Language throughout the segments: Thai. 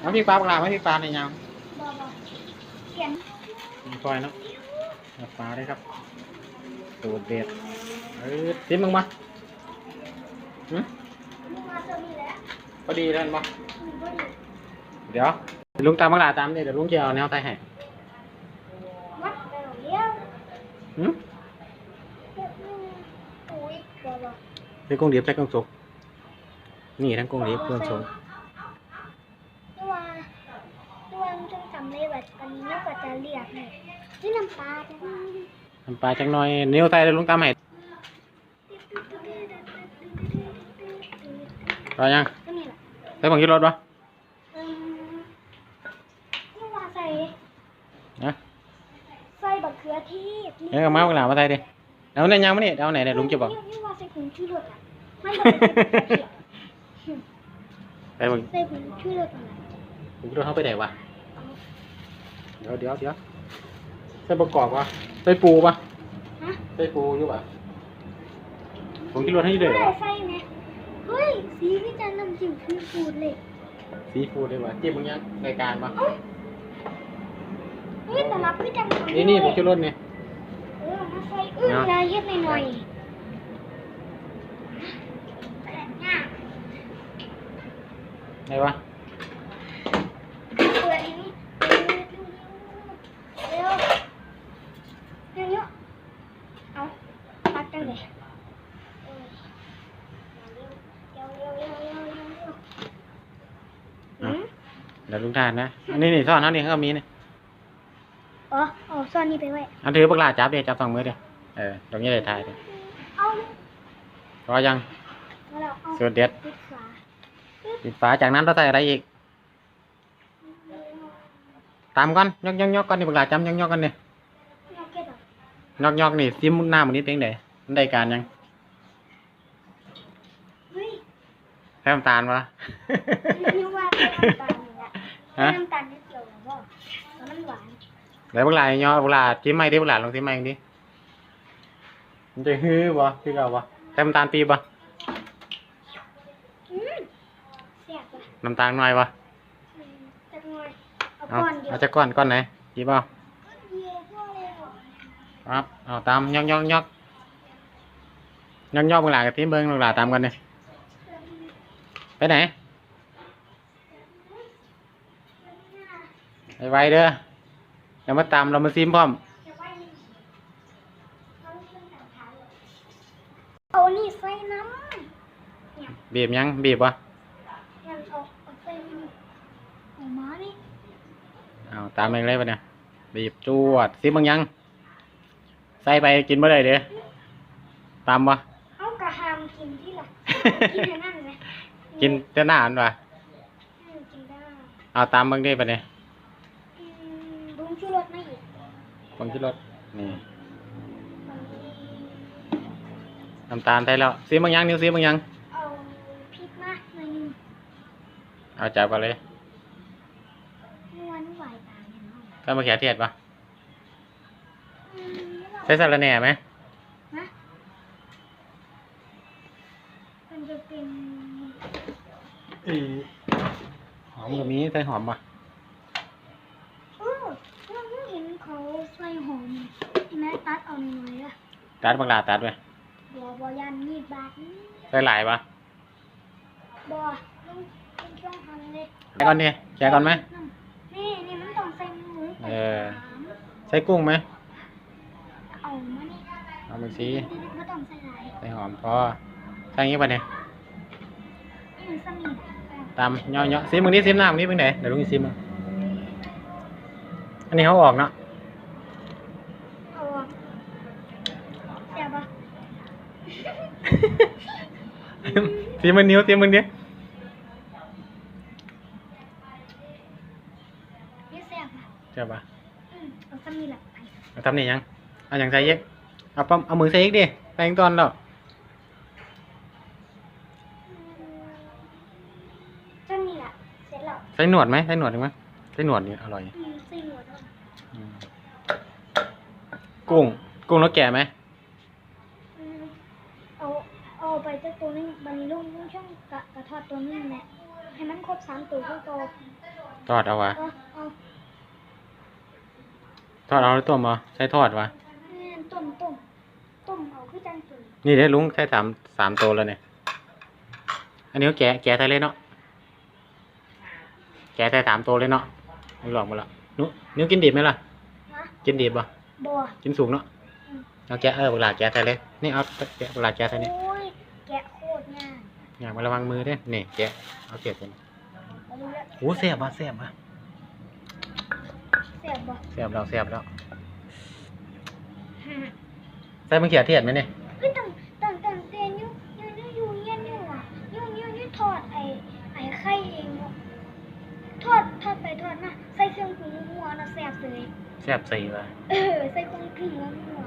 เอาพี่ปลาปลาไม่พี่ปลาในยาวบอบอเขียนมีคอยเนาะเอาปลาได้ครับสูตรเด็ดเออซิมมึงมาหึมึงมาเจอมีแล้วพอดีแล้วมั้มึงก็ดีเดี๋ยวลุงตามบังลาตามนี่เดี๋ยวลุงจะเอาแนวไทยให้วัดไปหน่อยเดียวหึเก็บมึงอุ้ยบอบอใส่กุ้งดิบใส่กุ้งสุกนี่ทั้งกุ้งดิบกุ้งสุก ตัวตัวมึงจงจำเลยว่าอันนี้แล้วก็จะเรียกให้ นี่น้ำปลาจ้ะน้ำปลาจังหน่อย นิ้วไทยเดี๋ยวลุงตามให้รอยังก็นี่แหละใส่ผงชูรสปะอืมนี่ว่าใส่นะใส่บักเขือเทศเดี๋ยวเอามาบังลามาไทยดิเอาในยยังมานี่เอาไหนเดี๋ยวลุงจะบอกนี่ว่าใส่ผงชูรสอะมันบอกใส่บักเขือเทศใส่ผงใส่ผงชูรสอะไรผงชูรสเข้าไปไหนวะเดี๋ยวเดี๋ยวเดี๋ยว ใส่ประกอบปะใส่ปูปะฮะใส่ปูอยู่ปะผงชูรสให้ด้วยเหรอใส่ไหมเฮ้ย สีนี่จะน้ำจิ้มซีฟู้ดเลยซีฟู้ดเลยวะจิ้มมึงยังรายการปะเอ้าเฮ้ยแต่รับไม่จังเลยนี่นี่ผงชูรสเนี่ยเออมาใส่เอ้ยเนาะยายเฮ็ดหน่อยๆเนี่ยไหนวะ เปิดอันนี้เร็วเร็วเร็วเอาตัดจังเลยเออเร็วเร็วเร็วเร็วเร็วเร็วเร็วอืม เดี๋ยวลุงทานนะอันนี้นี่ซ่อนเท่านี้เขาก็มีนี่อ๋อเอาซ่อนนี่ไปไว้ อันถือปากลาจับเดี๋ยวจับสองมือเดี๋ยวเออตรงนี้เลยถ่ายเดี๋ยวเอารอยังมาแล้วเอาสูตรเด็ดปิดฝาปิดฝาจากนั้นเราใส่อะไรอีก ตามก่อนยกยกยกก่อนนี่ปากลาจำยกยกกันเนี่ยเอาเก็บอะยกยกนี่ซิมหน้ามันนี้เป็นไงมันได้การยังเฮ้ยแค่น้ำตาลวะนึกว่าเป็นน้ำตาลนี่แหละ ฮะน้ำตาลนิดเดียวหรอพ่อแล้วมันหวานเดี๋ยวปากลาย่อปากลาจิ้มไม่ได้ปากลาลองจิ้มไม่ดิมันจะฮือบ่คือเก่าบ่แค่น้ำตาลปีบ่อืมแซ่บอะน้ำตาลหน่อยบ่อืมจักหน่อยเอาเอาก้อนเดียวเอาจะก้อนก้อนไหนจีบเอาเดียวพอแล้วครับเอาตามยอกยอกยอกยอกยอกเวลากับทีมเบิ้งเวลาตามกันเนี่ยไปไหน ไปไวเด้อเดี๋ยวมาตามเรามาซิมพร้อมเอานี่ใส่น้ำบีบยังบีบวะงั้นเอาเอาใส่น้ำเอามานี่เอาตามเองเลยปะเนี่ยบีบจวดซิมบางยัง ใส่ไปกินเมื่อไรเด้อตามวะเอากระหามกินที่ละกินให้นั่นไหมกินจะหน้าอันวะอืมกินได้เอาตามเบางได้ปะเนี่ย อืมบุ้งชูรสไม่อีก คนที่รถนี่น้ำตาลไทยแล้วซิมบางยังนิ้วซิมบางยังเอาพริกมาหน่อยหนึงเอาจับกันเลยม้วนไหวตามเนี่ยเนาะก็มาเขียเทียดปะอืมแล้วใช้สาระแหน่ไหมนะมันจะเป็นหอมกับมีใส่หอมปะ เออเราไม่เห็นเขาใส่หอมแม่ ตัดเอาหน่อยๆอะตัดบังลาตัดไปบัวบัวยันมีดบาดนี่ใส่หลายปะบัวลุงลุงต้องทำเลยแค่ก่อนดิแค่ก่อนไหม นี่นี่มันต้องใส่หมูเออ ใส่กุ้งไหม เอามานี่เอาไปสิไม่ต้องใส่หลายใส่หอมพอใส่อย่างงี้ปะเนี่ยนี่มันสมีดตามย่อๆซิมมึงนี้ซิมหน้ามึงนี้เป็นไหนเดี๋ยวลุงจะซิมมึงอันนี้เขาออกเนาะ เอาอะเสียบปะ ซิมมันนิ้วซิมมึงดินี่เสียบปะเจ้าปะอืมเอาสมีดแหละไปเอาทำนี่ยัง เอาอย่างใส่เยกเอาปั๊มเอามือใส่เยกดิใส่อีกตอนแล้วอืมสมีดแหละเสร็จแล้วใส่หนวดไหมใส่หนวดไหมใส่หนวดนี่อร่อยอืมใส่หัวด้วยอืมกุ้งกุ้งแล้วแก่ไหม อืมเอาเอาไปเจ้าตัวนึงบันนี้ลุงลุงช่องกะกระ ทอดตัวนึงแหละให้มันครบสามตัวก็โตทอดเอาวะเอาเอาทอดเอาหรือต้มเอาใช้ทอดวะแม่นต้มต้มต้มเอาคือจังตุนนี่ได้ลุงใช้สามสามตัวแล้วเนี่ยอันนี้ก็แกะแกะไทยเลยเนาะแกะไทยสามตัวเลยเนาะไม่หลอกมาละนุนิ้วกินดิบไหมล่ะฮะกินดิบป่ะบ่กินสุกเนาะอืมเอาแกะเออเวลาแกะไทยเลยนี่เอาแกะเวลาแกะไทยนี่โอ้ยแกะโคตรง่าย อยากมาระวังมือเด้นี่แกะเอาเก็บกันเอาดูแล้วโอ้เสียบอะเสียบอะแซ่บบ่เสียบแล้วเสียบแล้วใส่มะเขือเทศไหมเนี่ยเฮ้ยตั้งตั้งตั้งแต่ยูยูยูยูเย็นยูอะยูยูยูทอดไอ้ไอ้ไข่เองเนาะทอดทอดไปทอดมาใส่เครื่องปรุงหัวๆนะแซ่บเลยเสียบสี่ว่ะเออใส่เครื่องปรุงหัว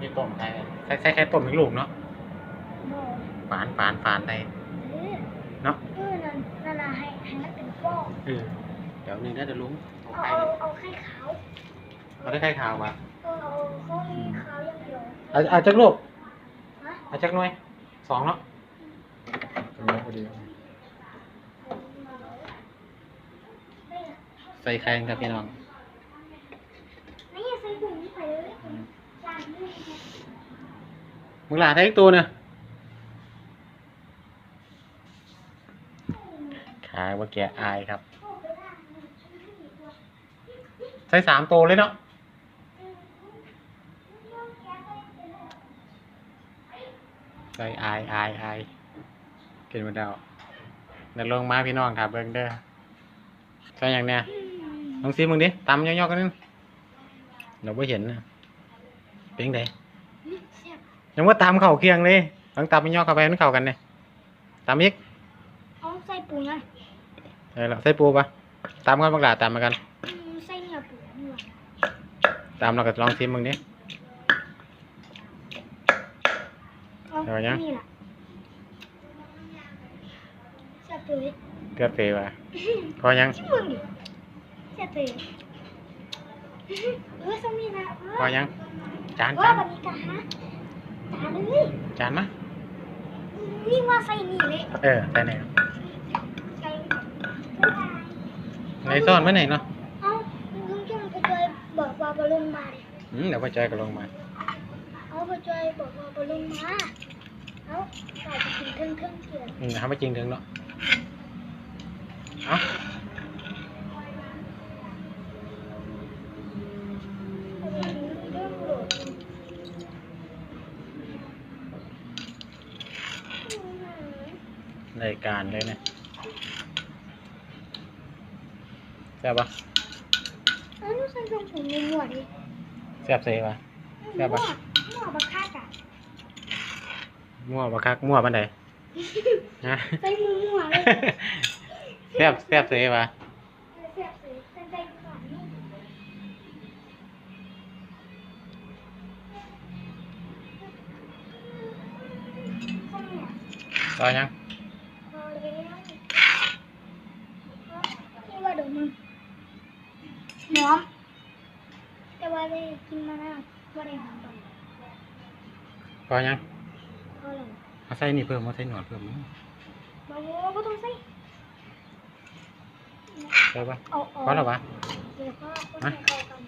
นี่ต้มไทยใส่ใส่แค่ต้มอีกลูกเนาะๆบ่ ฝานฝานฝานไทยเออเนาะเออนั่นนั่นน่ะให้ให้มันเป็นฟองเออเดี๋ยวหนึงได้เดี๋ยวลุงเอาเอาไข่เอาเอาไข่ขาวเอาได้ไข่ขาวมาเออเอาเขาให้ขาวอย่างเดียวเอาเอาจักลูกฮะเอาจักหน่วยสองเนาะตรงนี้พอดีใส่ไข่ครับพี่น้องนี่ใส่ถุงไปเลยจานนี้มึงหลาใส่อีกตัวเนี่ยขายว่าแกอายครับใส่สามตัวเลยเนาะใส่อายอายอายกินมาแล้วเดี๋ยวลงมาพี่น้องครับเบิ้งเด้อใส่อย่างเนี้ยลองซิมึงดิตำย่อๆกันนึงเราไม่เห็นนะเป็นไงยังว่าตามเข่าเคียงเลยลองตำย่อเข้าไปมันเข้ากันเลยตำอีกเอาใส่ปูยัง เออแล้วใส่ปูปะตำกันบักหลาตำมากัน อืมใส่เนื้อปูนี่หว่าตามเราก็ลองซิมึงดิ เอาเอายัง นี่ล่ะแซ่บเลยเกือบเฟวะพอยัง ชิมมึงดิแซ่บเลยเออสมีนะเออพอยัง จานเออจานบัดนี้กะฮะจานเลยจานมะนี่ว่าใส่นี่เลย เออใส่ไหนใส่ นซ่อนไว้ไหนเนาะเอาลุงจ้องไปจอยบอกว่าบอลลงมาเลยอืมเดี๋ยวพ่อจอยก็ลงมาเอาไปจอยบอกว่าบอลลงมาเอาใส่ไปกินเครื่องเครื่องเกลืออืมทำไม่จริงถึงเนาะเอาเอาไปดูเรื่องโหลดรายการเลยนะ แซ่บปะเอาหนูใส่เครื่องปรุงในหมวดดิแซ่บเซ่ปะ แซ่บปะหมวดบักคาดอะมั่วปะคักมั่วปันใดฮะ ใส่มือหมวดเลยแซ่บแซ่บเซ่ปะเสียบสิใส่ใจก่อนนี่ใส่เนี่ยต่อยัง พอแล้วนี่ว่าเดี๋ยวมึงหอมแต่ว่าได้กินมาแล้วว่าได้หอมตอน พ อยังพอแล้วเอาใส่นี่เพิ่มเอาใส่หนวดเพิ่มมั้งบอกว่าก็ต้องใส่ใช่ปะเอาเอาพอแล้วปะเดี๋ยวก็ก็ใส่เข้ากัน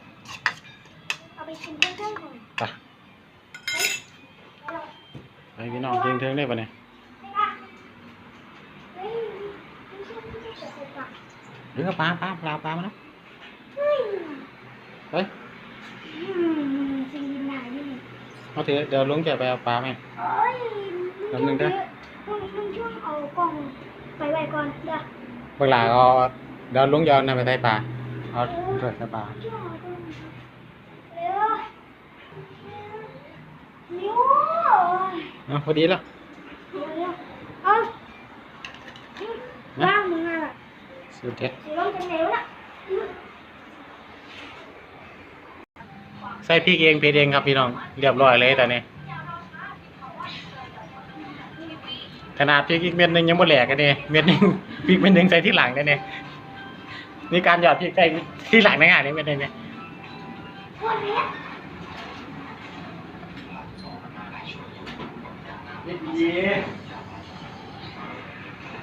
เอาไปชิมเพื่อนๆก่อนไปไปพี่น้องเทิงเทิงได้ปะเนี่ยเฮ้ยไม่ใช่ไม่ใช่ใส่ปากหรือเอาปลาปลาปลาปลามานะเฮ้ย เฮ้ย อืมสิ่งดีหนานี่ เอาเถอะเดี๋ยวลุงจะไปเอาปลาไหมเอ้ยแป๊บนึงเด้อลุงลุงช่วงเอากล้องไปไว้ก่อนเด้อเวลาก็เดี๋ยวลุงยอนนำไปใส่ปลาเอาเถิดใส่ปลาช่วงเอากล้องเร็วเร็วเอาพอดีแล้วเร็วเร็วเอาว่างมึงอะสุดเด็ดสิลงจังเร็วน่ะ ใส่พริกเองเผ็ดเองครับพี่น้องเรียบร้อยเลยตอนนี้ขนาดพริกอีกเม็ดหนึงยังบ่แหลกกันเนี่ยเม็ดหนึงพริกเม็ดหนึงใส่ที่หลังกันเนี่ยนี่การหยอดพริกใส่ที่หลังในงานนี้เม็ดหนึงเนี่ยนเนี้ยเม็ดดี